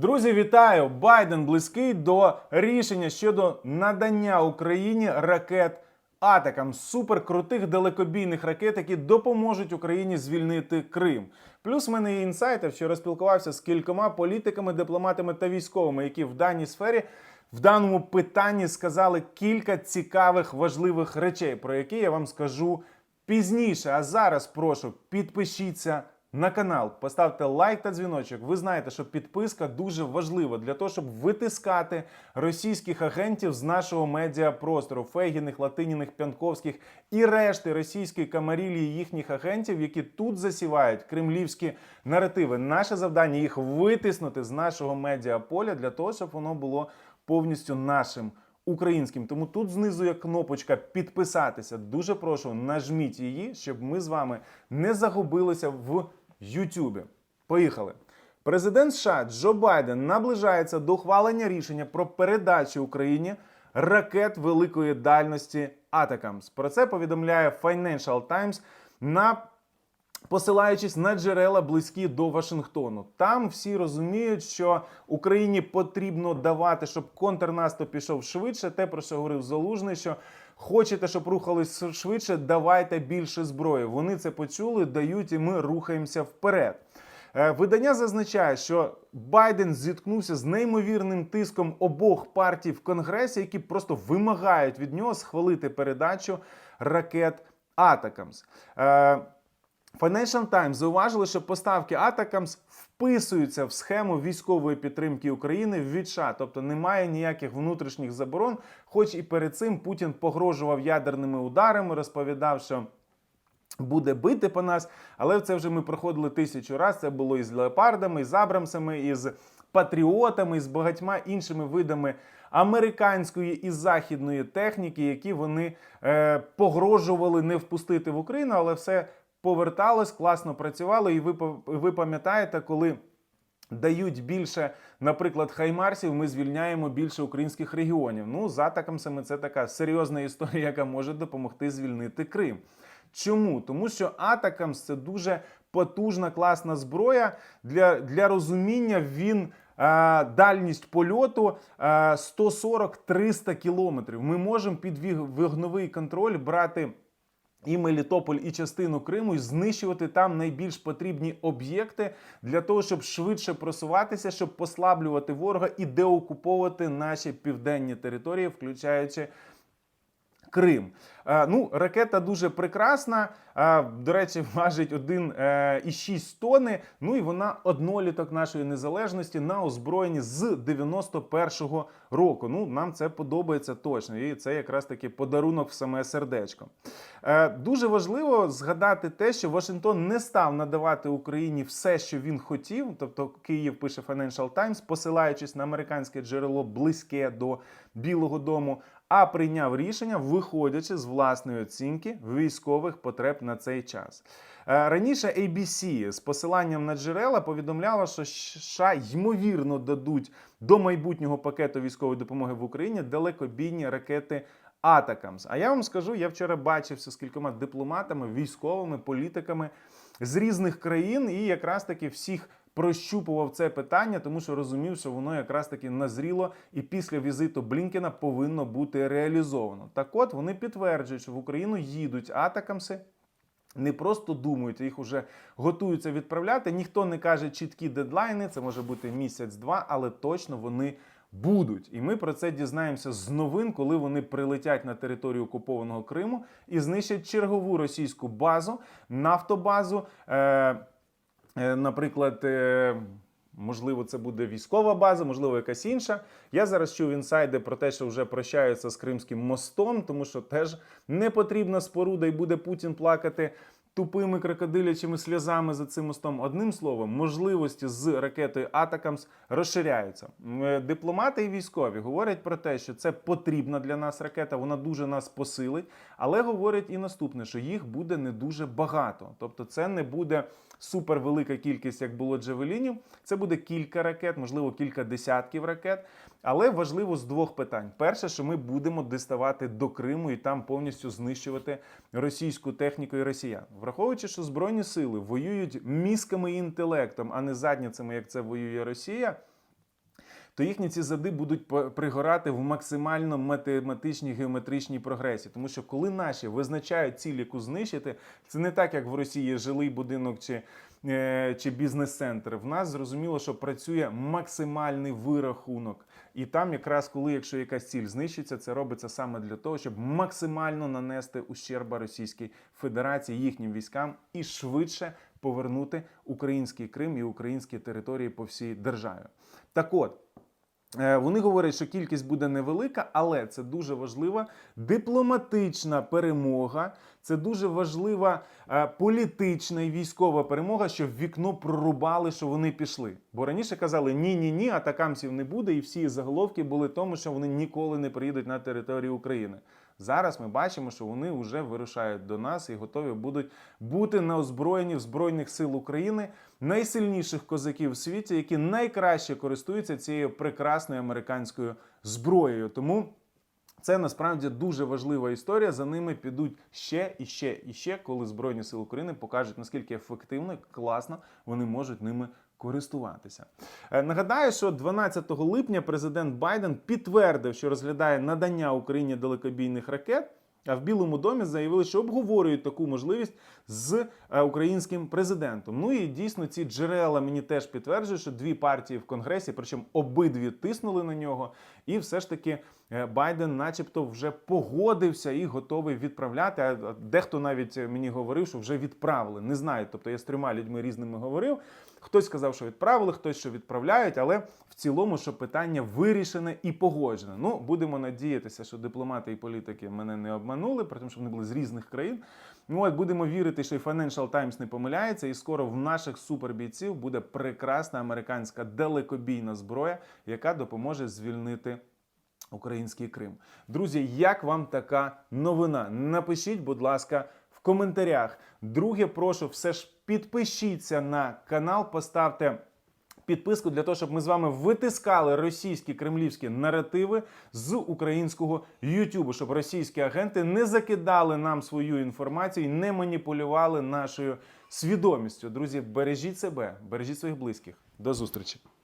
Друзі, вітаю! Байден близький до рішення щодо надання Україні ракет Атакам суперкрутих далекобійних ракет, які допоможуть Україні звільнити Крим. Плюс в мене є інсайти, що розпілкувався з кількома політиками, дипломатами та військовими, які в даній сфері. В даному питанні сказали кілька цікавих важливих речей, про які я вам скажу пізніше. А зараз прошу підпишіться на канал, поставте лайк та дзвіночок. Ви знаєте, що підписка дуже важлива для того, щоб витискати російських агентів з нашого медіапростору, Фейгіних, Латиніних, Пянковських і решти російської камарілії їхніх агентів, які тут засівають кремлівські наративи. Наше завдання їх витиснути з нашого медіаполя для того, щоб воно було повністю нашим. Українським, тому тут знизу є кнопочка підписатися. Дуже прошу, нажміть її, щоб ми з вами не загубилися в Ютубі. Поїхали. Президент США Джо Байден наближається до ухвалення рішення про передачу Україні ракет великої дальності Атакамс. Про це повідомляє Financial Times на Посилаючись на джерела близькі до Вашингтону, там всі розуміють, що Україні потрібно давати, щоб контрнаступ пішов швидше. Те про що говорив Залужний, що хочете, щоб рухались швидше, давайте більше зброї. Вони це почули, дають, і ми рухаємося вперед. Е, Видання зазначає, що Байден зіткнувся з неймовірним тиском обох партій в Конгресі, які просто вимагають від нього схвалити передачу ракет Атакамс. Financial Times зауважили, що поставки Атакамс вписуються в схему військової підтримки України від США, тобто немає ніяких внутрішніх заборон. Хоч і перед цим Путін погрожував ядерними ударами, розповідав, що. Буде бити по нас, але це вже ми проходили тисячу разів. Це було і з леопардами, і з Абрамсами, і з патріотами, і з багатьма іншими видами американської і західної техніки, які вони е, погрожували не впустити в Україну, але все поверталось, класно працювало. І ви, ви пам'ятаєте, коли. Дають більше, наприклад, хаймарсів, ми звільняємо більше українських регіонів. Ну, з атакамсами це така серйозна історія, яка може допомогти звільнити Крим. Чому? Тому що Атакамс це дуже потужна, класна зброя. Для, для розуміння він. Дальність польоту е, 140-300 кілометрів. Ми можемо під вогновий контроль брати і Мелітополь, і частину Криму, і знищувати там найбільш потрібні об'єкти для того, щоб швидше просуватися, щоб послаблювати ворога і деокуповувати наші південні території, включаючи. Крим. Е, ну, ракета дуже прекрасна. Е, до речі, важить 1,6 тонни. Ну і вона одноліток нашої незалежності на озброєнні з 91-го року. Ну, нам це подобається точно. І це якраз таки подарунок в саме сердечко. Е, дуже важливо згадати те, що Вашингтон не став надавати Україні все, що він хотів. Тобто Київ пише Financial Times, посилаючись на американське джерело близьке до Білого Дому а прийняв рішення, виходячи з власної оцінки військових потреб на цей час. Е, Раніше ABC з посиланням на джерела повідомляла, що США ймовірно дадуть до майбутнього пакету військової допомоги в Україні далекобійні ракети. Атакамс. А я вам скажу, я вчора бачився з кількома дипломатами, військовими, політиками з різних країн, і якраз таки всіх прощупував це питання, тому що розумів, що воно якраз таки назріло і після візиту Блінкена повинно бути реалізовано. Так от вони підтверджують, що в Україну їдуть атакамси. Не просто думають, їх вже готуються відправляти. Ніхто не каже чіткі дедлайни, це може бути місяць-два, але точно вони будуть. І ми про це дізнаємося з новин, коли вони прилетять на територію окупованого Криму і знищать чергову російську базу, нафтобазу. Е- Е, наприклад, е, можливо, це буде військова база, можливо, якась інша. Я зараз чув інсайди про те, що вже прощаються з Кримським мостом, тому що теж не потрібна споруда, і буде Путін плакати. Тупими крокодилячими сльозами за цим мостом. Одним словом, можливості з ракетою Атакамс розширяються. Е, Дипломати і військові говорять про те, що це потрібна для нас ракета, вона дуже нас посилить, але говорять і наступне, що їх буде не дуже багато. Тобто, це не буде супервелика кількість, як було джевелінів. Це буде кілька ракет, можливо, кілька десятків ракет. Але важливо з двох питань: перше, що ми будемо диставати до Криму і там повністю знищувати російську техніку і росіян, враховуючи, що збройні сили воюють мізками і інтелектом, а не задніцями, як це воює Росія. То їхні ці зади будуть пригорати в максимально математичній геометричній прогресії. Тому що коли наші визначають ціль, яку знищити, це не так, як в Росії жилий будинок чи, е, чи бізнес-центр. В нас зрозуміло, що працює максимальний вирахунок. І там, якраз коли, якщо якась ціль знищиться, це робиться саме для того, щоб максимально нанести ущерба Російській Федерації їхнім військам і швидше повернути український Крим і українські території по всій державі. Так от. Е, Вони говорять, що кількість буде невелика, але це дуже важлива дипломатична перемога. Це дуже важлива е, політична і військова перемога, що вікно прорубали, що вони пішли. Бо раніше казали ні, ні, ні, атакамців не буде, і всі заголовки були тому, що вони ніколи не приїдуть на територію України. Зараз ми бачимо, що вони вже вирушають до нас і готові будуть бути на озброєнні в Збройних сил України найсильніших козаків в світі, які найкраще користуються цією прекрасною американською зброєю. Тому це насправді дуже важлива історія. За ними підуть ще і ще і ще, коли Збройні Сили України покажуть, наскільки ефективно і класно вони можуть ними користуватися. Е, Нагадаю, що 12 липня президент Байден підтвердив, що розглядає надання Україні далекобійних ракет. А в Білому домі заявили, що обговорюють таку можливість з е, українським президентом. Ну і дійсно ці джерела мені теж підтверджують, що дві партії в конгресі, причому обидві тиснули на нього, і все ж таки е, Байден, начебто, вже погодився і готовий відправляти. А дехто навіть е, мені говорив, що вже відправили. Не знаю. Тобто я з трьома людьми різними говорив. Хтось сказав, що відправили, хтось що відправляють, але в цілому, що питання вирішене і погоджене. Ну, будемо надіятися, що дипломати і політики мене не обманули, при тому, що вони були з різних країн. Ну, от будемо вірити, що і Financial Times не помиляється, і скоро в наших супербійців буде прекрасна американська далекобійна зброя, яка допоможе звільнити. Український Крим. Друзі, як вам така новина? Напишіть, будь ласка, в коментарях. Друге, прошу, все ж підпишіться на канал, поставте підписку для того, щоб ми з вами витискали російські кремлівські наративи з українського Ютубу, щоб російські агенти не закидали нам свою інформацію і не маніпулювали нашою свідомістю. Друзі, бережіть себе, бережіть своїх близьких. До зустрічі.